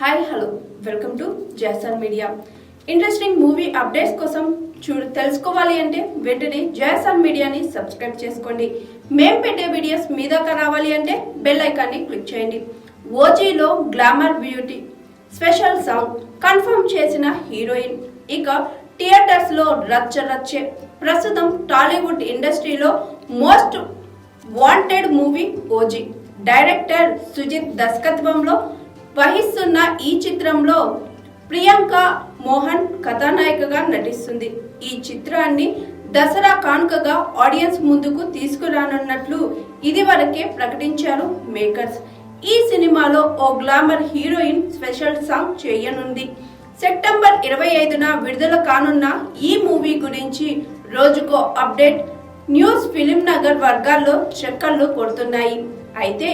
Hi hello welcome to Jayasan media interesting movie updates కోసం చూడు తెలుసుకోవాలి అంటే వెంటనే జేసన్ మీడియాని సబ్స్క్రైబ్ చేసుకోండి. మేం పెట్టే వీడియోస్ మీ దాకా రావాలి అంటే బెల్ ఐకాన్ని క్లిక్ చేయండి. ఓజీలో glamour beauty special song confirm చేసిన హీరోయిన్ ఇక థియేటర్స్లో రచ్చ రచ్చే ప్రస్తుతం టాలీవుడ్ ఇండస్ట్రీలో most wanted movie OG director Sujeeth దర్శకత్వంలో వహిస్తున్న ఈ చిత్రంలో ప్రియాంక మోహన్ కథానాయికగా నటిస్తుంది. ఈ చిత్రాన్ని దసరా కానుకగా ఆడియన్స్ ముందుకు తీసుకురానున్నట్లు ఇదివరకే ప్రకటించారు మేకర్స్. ఈ సినిమాలో ఓ గ్లామర్ హీరోయిన్ స్పెషల్ సాంగ్ చేయనుంది. సెప్టెంబర్ ఇరవై ఐదున విడుదల కానున్న ఈ మూవీ గురించి రోజుకో అప్డేట్ న్యూస్ ఫిలిం నగర్ వర్గాల్లో చక్కర్లు కొడుతున్నాయి. అయితే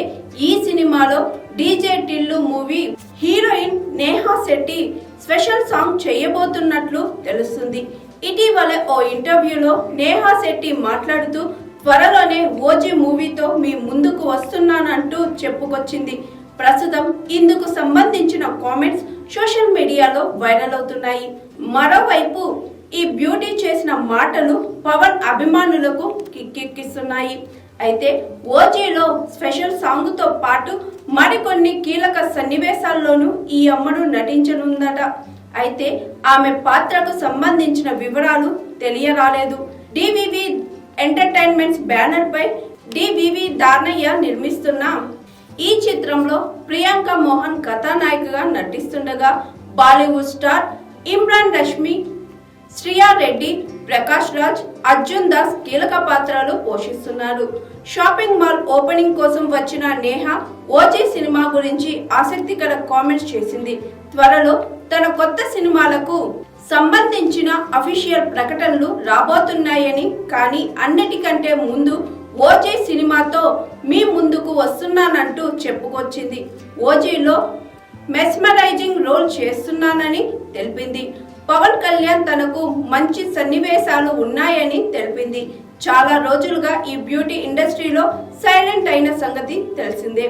ఈ సినిమాలో DJ Tillu movie heroine Neha Shetty special song చేయబోతున్నట్లు తెలుస్తుంది. ఇటీవల ఓ ఇంటర్వ్యూలో నేహా శెట్టి మాట్లాడుతూ త్వరలోనే ఓజీ మూవీతో మీ ముందుకు వస్తున్నానంటూ చెప్పుకొచ్చింది. ప్రస్తుతం ఇందుకు సంబంధించిన కామెంట్స్ సోషల్ మీడియాలో వైరల్ అవుతున్నాయి. మరోవైపు ఈ బ్యూటీ చేసిన మాటలు పవన్ అభిమానులకు కిక్కెక్కిస్తున్నాయి. అయితే ఓజీలో స్పెషల్ సాంగ్తో పాటు మరికొన్ని కీలక సన్నివేశాల్లోనూ ఈ అమ్మడు నటించనుందట. అయితే ఆమె పాత్రకు సంబంధించిన వివరాలు తెలియరాలేదు. డివివి ఎంటర్టైన్మెంట్స్ బ్యానర్ పై డివివి దార్నయ్య నిర్మిస్తున్న ఈ చిత్రంలో ప్రియాంక మోహన్ కథానాయికగా నటిస్తుండగా బాలీవుడ్ స్టార్ ఇమ్రాన్ రష్మి శ్రియా రెడ్డి ప్రకాష్ రాజ్ అర్జున్ దాస్ కీలక పాత్రలు పోషిస్తున్నారు. షాపింగ్ మాల్ ఓపెనింగ్ కోసం వచ్చిన నేహ ఓజీ సినిమా గురించి ఆసక్తికర కామెంట్స్ చేసింది. త్వరలో తన కొత్త సినిమాలకు సంబంధించిన అఫీషియల్ ప్రకటనలు రాబోతున్నాయని కానీ అన్నిటికంటే ముందు ఓజీ సినిమాతో మీ ముందుకు వస్తున్నానంటూ చెప్పుకొచ్చింది. ఓజీలో మెస్మరైజింగ్ రోల్ చేస్తున్నానని తెలిపింది. పవన్ కళ్యాణ్ తనకు మంచి సన్నివేశాలు ఉన్నాయని తెలిపింది. చాలా రోజులుగా ఈ బ్యూటీ ఇండస్ట్రీలో సైలెంట్ అయిన సంగతి తెలిసిందే.